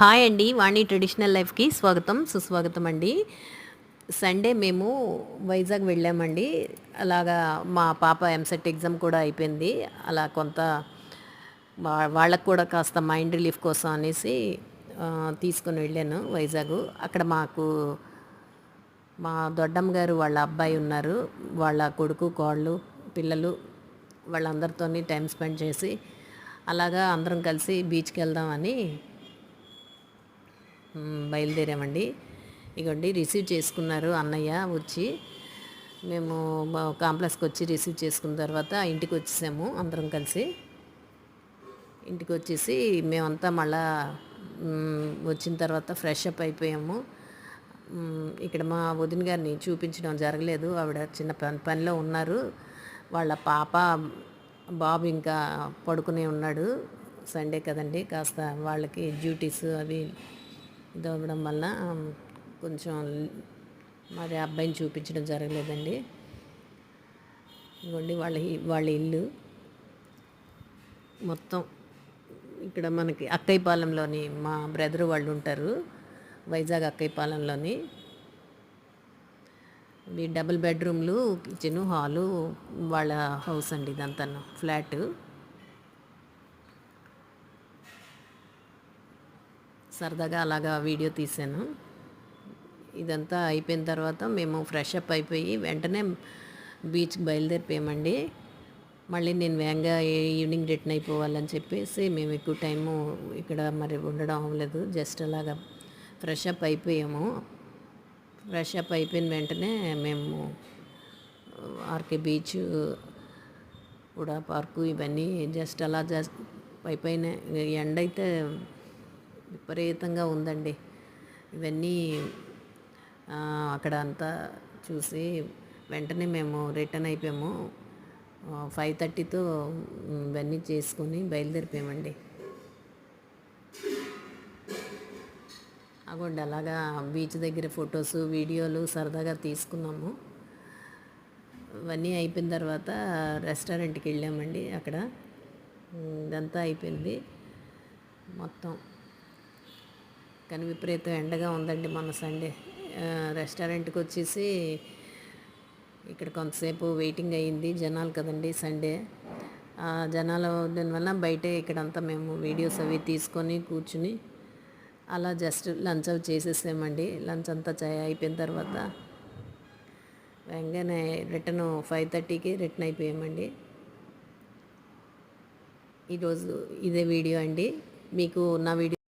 Hi అండి వాణి traditional లైఫ్కి స్వాగతం సుస్వాగతం అండి సండే మేము వైజాగ్ వెళ్ళామండి. అలాగా మా పాప ఎంసెట్ ఎగ్జామ్ కూడా అయిపోయింది. అలా కొంత వాళ్ళకు కూడా కాస్త మైండ్ రిలీఫ్ కోసం అనేసి తీసుకుని తీసుకొని వెళ్ళాను వైజాగ్. అక్కడ మాకు మా దొడ్డమ్మ గారు వాళ్ళ అబ్బాయి ఉన్నారు. వాళ్ళ కొడుకు కోళ్ళు పిల్లలు వాళ్ళందరితో టైం స్పెండ్ చేసి అలాగా అందరం కలిసి బీచ్కి వెళ్దామని బయలుదేరామండి. ఇగోండి రిసీవ్ చేసుకున్నారు అన్నయ్య వచ్చి. మేము మా కాంప్లెక్స్కి వచ్చి రిసీవ్ చేసుకున్న తర్వాత ఇంటికి వచ్చేసాము అందరం కలిసి. ఇంటికి వచ్చేసి మేమంతా మళ్ళా వచ్చిన తర్వాత ఫ్రెష్ అప్ అయిపోయాము. ఇక్కడ మా వదిన గారిని చూపించడం జరగలేదు. ఆవిడ చిన్న పని పనిలో ఉన్నారు. వాళ్ళ పాప బాబు ఇంకా పడుకునే ఉన్నాడు. సండే కదండి కాస్త వాళ్ళకి డ్యూటీస్ అవి ఇది అవ్వడం వల్ల కొంచెం మరి అబ్బాయిని చూపించడం జరగలేదండి. ఇవ్వండి వాళ్ళ వాళ్ళ ఇల్లు. మొత్తం ఇక్కడ మనకి అక్కయ్యపాలెంలోని మా బ్రదర్ వాళ్ళు ఉంటారు వైజాగ్ అక్కయ్యపాలెంలోని. ఇవి డబుల్ బెడ్రూమ్లు కిచెన్ హాలు వాళ్ళ హౌస్ అండి ఇదంతా ఫ్లాట్. సరదాగా అలాగా వీడియో తీసాను. ఇదంతా అయిపోయిన తర్వాత మేము ఫ్రెష్ అప్ అయిపోయి వెంటనే బీచ్కి బయలుదేరిపోయామండి. మళ్ళీ నేను వేగంగా ఈవినింగ్ రిటర్న్ అయిపోవాలని చెప్పేసి మేము ఎక్కువ టైము ఇక్కడ మరి ఉండడం అవ్వలేదు. జస్ట్ అలాగా ఫ్రెష్ అప్ అయిపోయాము. ఫ్రెష్ అప్ అయిపోయిన వెంటనే మేము ఆర్కే బీచ్ కూడా పార్కు ఇవన్నీ జస్ట్ అలా జస్ట్ పైపైన ఎండ అయితే విపరీతంగా ఉందండి. ఇవన్నీ అక్కడ అంతా చూసి వెంటనే మేము రిటర్న్ అయిపోయాము. ఫైవ్ థర్టీతో ఇవన్నీ చేసుకొని బయలుదేరిపోయామండి. అగోండి అలాగా బీచ్ దగ్గర ఫొటోస్ వీడియోలు సరదాగా తీసుకున్నాము. ఇవన్నీ అయిపోయిన తర్వాత రెస్టారెంట్కి వెళ్ళామండి అక్కడ. ఇదంతా అయిపోయింది మొత్తం. కానీ విపరీతం ఎండగా ఉందండి మొన్న సండే. రెస్టారెంట్కి వచ్చేసి ఇక్కడ కొంతసేపు వెయిటింగ్ అయ్యింది జనాలు కదండి సండే. జనాలు వల్ల బయటే ఇక్కడంతా మేము వీడియోస్ అవి తీసుకొని కూర్చుని అలా జస్ట్ లంచ్ అవి చేసేసామండి. లంచ్ అంతా చ అయిపోయిన తర్వాత వెంటనే రిటర్న్ ఫైవ్ థర్టీకి రిటర్న్ అయిపోయామండి. ఈరోజు ఇదే వీడియో అండి. మీకు నా వీడియో